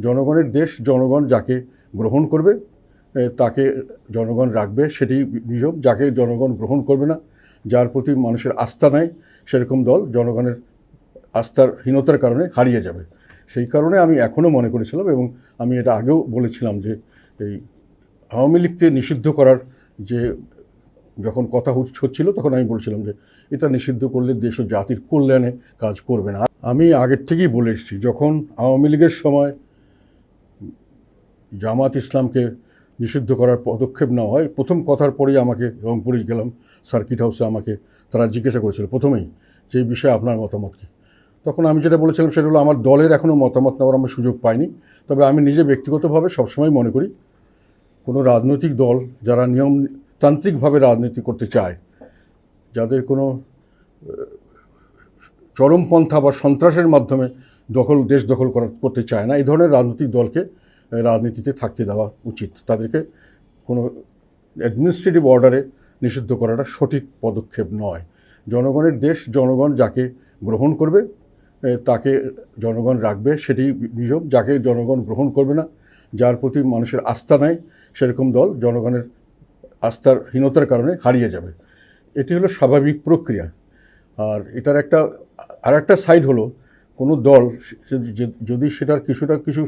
জনগণের দেশ, জনগণ যাকে গ্রহণ করবে তাকে জনগণ রাখবে, সেটি নিয়ম। যাকে জনগণ গ্রহণ করবে না, যার প্রতি মানুষের আস্থা নাই, সেরকম দল জনগণের আস্থার হীনতার কারণে হারিয়ে যাবে। সেই কারণে আমি এখনও মনে করেছিলাম এবং আমি এটা আগেও বলেছিলাম যে এই আওয়ামী লীগকে নিষিদ্ধ করার যে যখন কথা হচ- হচ্ছিল, তখন আমি বলছিলাম যে এটা নিষিদ্ধ করলে দেশ ও জাতির কল্যাণে কাজ করবে না। আমি আগের থেকেই বলে এসেছি, যখন আওয়ামী লীগের সময় জামাত ইসলামকে নিষিদ্ধ করার পদক্ষেপ নেওয়া হয়। প্রথম কথার পরেই আমাকে রংপুরে গেলাম। সার্কিট হাউসে আমাকে তারা জিজ্ঞাসা করেছিল, প্রথমেই যে বিষয়ে আপনার মতামত কী? তখন আমি যেটা বলেছিলাম সেটা হলো, আমার দলের এখনও মতামত নেওয়ার আমার সুযোগ পাইনি। তবে আমি নিজে ব্যক্তিগতভাবে সবসময় মনে করি, কোনো রাজনৈতিক দল যারা নিয়মতান্ত্রিকভাবে রাজনীতি করতে চায়, যাদের কোনো, চরমপন্থা বা সন্ত্রাসের মাধ্যমে দখল, দেশ দখল করা, করতে চায় না, এই ধরনের রাজনৈতিক দলকে রাজনীতিতে থাকতে দেওয়া উচিত। তাদেরকে কোনো অ্যাডমিনিস্ট্রেটিভ অর্ডারে নিষিদ্ধ করাটা সঠিক পদক্ষেপ নয়। জনগণের দেশ, জনগণ যাকে গ্রহণ করবে তাকে জনগণ রাখবে, সেটি নিয়ম। যাকে জনগণ গ্রহণ করবে না, যার প্রতি মানুষের আস্থা নাই, সেরকম দল জনগণের আস্থার হীনতার কারণে হারিয়ে যাবে। এটি হলো স্বাভাবিক প্রক্রিয়া। আর এটার একটা আর একটা সাইড হলো কোনো দল যদি সেটার কিছুটা কিছু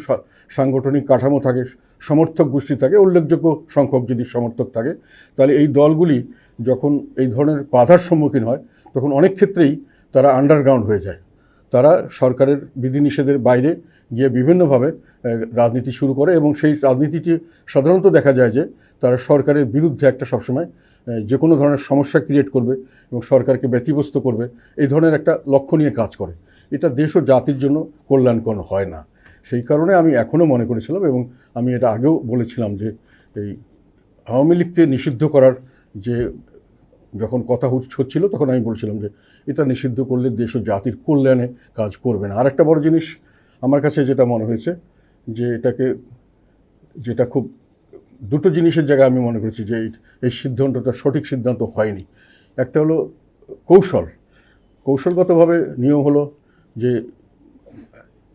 সাংগঠনিক কাঠামো থাকে, সমর্থক গোষ্ঠী থাকে, উল্লেখযোগ্য সংখ্যক যদি সমর্থক থাকে, তাহলে এই দলগুলি যখন এই ধরনের বাধার সম্মুখীন হয়, তখন অনেক ক্ষেত্রেই তারা আন্ডারগ্রাউন্ড হয়ে যায়। তারা সরকারের বিধিনিষেধের বাইরে গিয়ে বিভিন্নভাবে রাজনীতি শুরু করে এবং সেই রাজনীতিটি সাধারণত দেখা যায় যে, তারা সরকারের বিরুদ্ধে একটা সবসময় যে কোনো ধরনের সমস্যা ক্রিয়েট করবে এবং সরকারকে ব্যতিব্যস্ত করবে, এই ধরনের একটা লক্ষ্য নিয়ে কাজ করে। এটা দেশ ও জাতির জন্য কল্যাণকর হয় না। সেই কারণে আমি এখনও মনে করেছিলাম এবং আমি এটা আগেও বলেছিলাম যে এই আওয়ামী লীগকে নিষিদ্ধ করার যে যখন কথা হচ- হচ্ছিল তখন আমি বলছিলাম যে এটা নিষিদ্ধ করলে দেশ ও জাতির কল্যাণে কাজ করবে না। আরেকটা বড় জিনিস আমার কাছে যেটা মনে হয়েছে যে এটাকে যেটা খুব দুটো জিনিসের জায়গায় আমি মনে করছি যে এই সিদ্ধান্তটা সঠিক সিদ্ধান্ত হয়নি। একটা হলো কৌশল। কৌশলগতভাবে নিয়ম হলো যে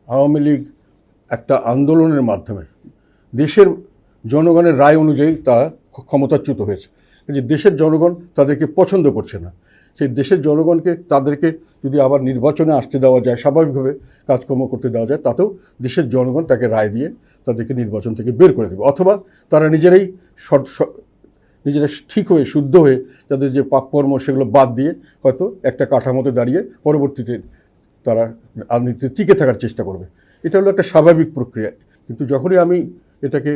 আওয়ামী লীগ একটা আন্দোলনের মাধ্যমে দেশের জনগণের রায় অনুযায়ী তারা ক্ষমতাচ্যুত হয়েছে। যে দেশের জনগণ তাদেরকে পছন্দ করছে না। সেই দেশের জনগণকে তাদেরকে যদি আবার নির্বাচনে আসতে দেওয়া যায়, স্বাভাবিকভাবে কাজকর্ম করতে দেওয়া যায়, তাতেও দেশের জনগণ তাকে রায় দিয়ে তাদেরকে নির্বাচন থেকে বের করে দেবে। অথবা তারা নিজেরাই নিজেরা ঠিক হয়ে, শুদ্ধ হয়ে তাদের যে পাপকর্ম সেগুলো বাদ দিয়ে হয়তো একটা কাঠামোতে দাঁড়িয়ে পরবর্তীতে তারা রাজনীতিতে টিকে থাকার চেষ্টা করবে। এটা হলো একটা স্বাভাবিক প্রক্রিয়া। কিন্তু যখনই আমি এটাকে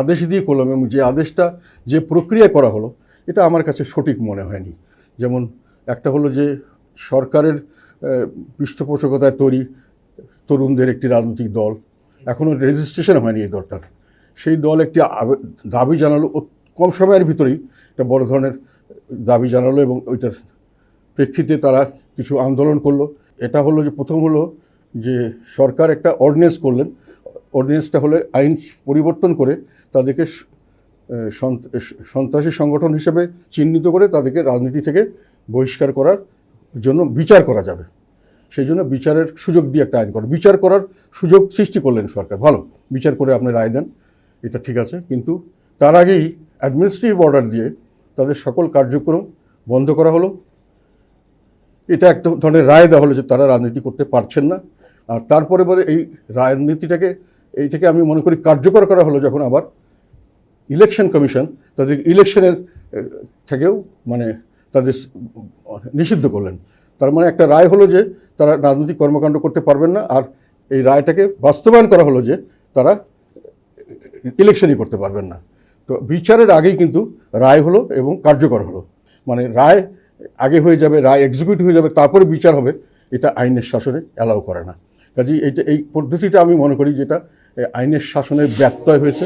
আদেশ দিয়ে করলাম এবং যে আদেশটা, যে প্রক্রিয়া করা হলো, এটা আমার কাছে সঠিক মনে হয়নি। যেমন একটা হলো যে সরকারের পৃষ্ঠপোষকতায় তৈরি তরুণদের একটি রাজনৈতিক দল। এখনও রেজিস্ট্রেশন হয়নি এই দলটার। সেই দল একটি দাবি জানালো কম সময়ের ভিতরেই। একটা বড় ধরনের দাবি জানালো এবং ওইটার প্রেক্ষিতে তারা কিছু আন্দোলন করল। এটা হলো যে প্রথম হলো যে সরকার একটা অর্ডিন্যান্স করলেন। অর্ডিন্যান্সটা হলে আইন পরিবর্তন করে তাদেরকে সন্ত্রাসী সংগঠন হিসেবে চিহ্নিত করে তাদেরকে রাজনীতি থেকে বহিষ্কার করার জন্য বিচার করা যাবে। সেই জন্য বিচারের সুযোগ দিয়ে একটা আইন করে। বিচার করার সুযোগ সৃষ্টি করলেন সরকার। ভালো, বিচার করে আপনি রায় দেন, এটা ঠিক আছে। কিন্তু তার আগেই অ্যাডমিনিস্ট্রেটিভ অর্ডার দিয়ে তাদের সকল কার্যক্রম বন্ধ করা হলো। এটা এক ধরনের রায় দেওয়া হলো যে তারা রাজনীতি করতে পারছেন না। আর তারপরে পরে এই রাজনীতিটাকে এই থেকে আমি মনে করি কার্যকর করা হলো যখন আবার ইলেকশন কমিশন তাদের ইলেকশনের থেকেও মানে তাদের নিষিদ্ধ করলেন। তার মানে একটা রায় হলো যে তারা রাজনৈতিক কর্মকাণ্ড করতে পারবেন না আর এই রায়টাকে বাস্তবায়ন করা হলো যে তারা ইলেকশনই করতে পারবেন না। তো বিচারের আগেই কিন্তু রায় হলো এবং কার্যকর হলো। মানে রায় আগে হয়ে যাবে, রায় এক্সিকিউট হয়ে যাবে, তারপরে বিচার হবে, এটা আইনের শাসনে অ্যালাউ করে না। কাজে এইটা, এই পদ্ধতিটা আমি মনে করি যেটা আইনের শাসনের ব্যত্যয় হয়েছে।